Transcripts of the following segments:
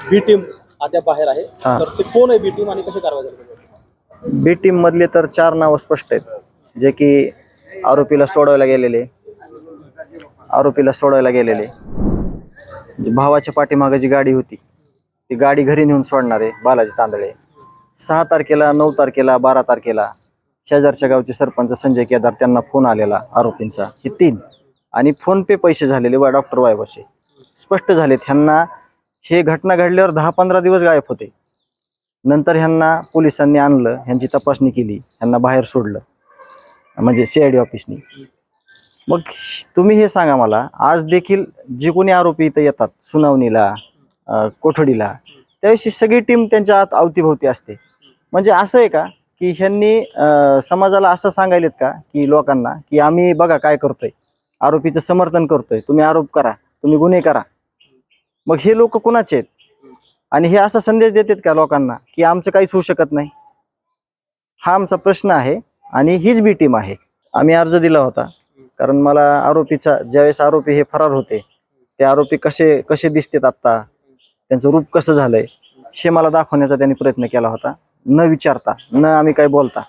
बी team अद्याप बाहेर आहे. हा. तर ते कोण आहे बी टीम आणि कशी कारवाई बी टीम मधले तर चार नावं स्पष्ट आहेत. जे की आरोपीला सोडवायला गेलेले. आरोपीला सोडवायला गेलेले. जी भावाच्या पाठीमागे जी गाडी होती ती गाडी घरी नेऊन सोडणारे बालाजी तांदळे. सहा तारखेला नऊ तारखेला बारा तारखेला शेजारच्या गावचे सरपंच संजय केदार त्यांना फोन आलेला आरोपींचा. हे तीन. आणि फोन पे पैसे झालेले वा डॉक्टर वायबसे स्पष्ट झालेत ह्यांना हे घटना घडल्यावर दहा पंधरा दिवस गायब होते. नंतर ह्यांना पोलिसांनी आणलं ह्यांची तपासणी केली ह्यांना बाहेर सोडलं म्हणजे सी आय डी ऑफिसनी मग तुम्ही हे सांगा मला आज देखील जे कोणी आरोपी इथं येतात सुनावणीला कोठडीला त्याविषयी सगळी टीम त्यांच्या आत अवतीभोवती असते. म्हणजे असं आहे का की ह्यांनी समाजाला असं सांगायलेत का की लोकांना की आम्ही बघा काय करतोय आरोपीचं समर्थन करतोय तुम्ही आरोप करा तुम्ही गुन्हे करा. मग हे लोक कुणाचे आहेत? आणि हे असा संदेश देतात का लोकांना की आमचं काहीच होऊ शकत नाही? हा आमचा प्रश्न आहे आणि हीच बी टीम आहे. आम्ही अर्ज दिला होता. कारण मला आरोपीचा ज्यावेळेस आरोपी हे फरार होते ते आरोपी कसे कसे दिसतात आत्ता? त्यांचं रूप कसं झालंय? हे मला दाखवण्याचा त्यांनी प्रयत्न केला होता. न विचारता न आम्ही काय बोलता.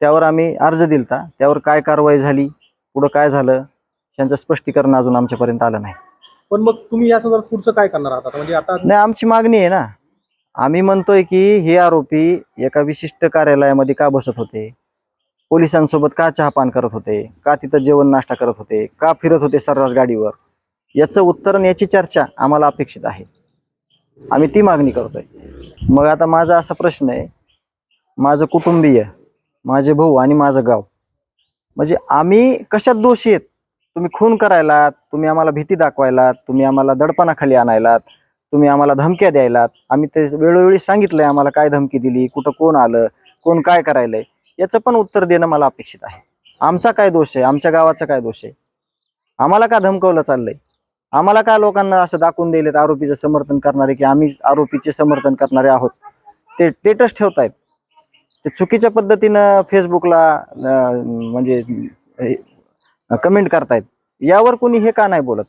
त्यावर आम्ही अर्ज दिलता. त्यावर काय कारवाई झाली? पुढं काय झालं? त्यांचं स्पष्टीकरण अजून आमच्यापर्यंत आलं नाही. पण मग तुम्ही या संदर्भात पुढचं काय करणार आहात? म्हणजे आता नाही आमची मागणी आहे ना. आम्ही म्हणतोय की हे आरोपी एका विशिष्ट कार्यालयामध्ये का बसत होते? पोलिसांसोबत का चहापान करत होते? का तिथं जेवण नाश्ता करत होते? का फिरत होते सर्रास गाडीवर? याचं उत्तर आणि याची चर्चा आम्हाला अपेक्षित आहे. आम्ही ती मागणी करतोय. मग आता माझा असा प्रश्न आहे माझं कुटुंबीय माझे भाऊ आणि माझं गाव. म्हणजे आम्ही कशात दोषी आहेत? तुम्ही खून करायलात तुम्ही आम्हाला भीती दाखवायलात तुम्ही आम्हाला दडपणाखाली आणायलात तुम्ही आम्हाला धमक्या द्यायलात. आम्ही ते वेळोवेळी सांगितलंय आम्हाला काय धमकी दिली कुठं कोण आलं कोण काय करायलंय. याचं पण उत्तर देणं मला अपेक्षित आहे. आमचा काय दोष आहे? आमच्या गावाचा काय दोष आहे? आम्हाला का धमकवलं चाललंय? आम्हाला का लोकांना असं दाखवून दिलेत आरोपीचं समर्थन करणारे की आम्ही आरोपीचे समर्थन करणारे आहोत? ते स्टेटस ठेवतायत. ते चुकीच्या पद्धतीनं फेसबुकला म्हणजे कमेंट करतायत. यावर कोणी हे का नाही बोलत?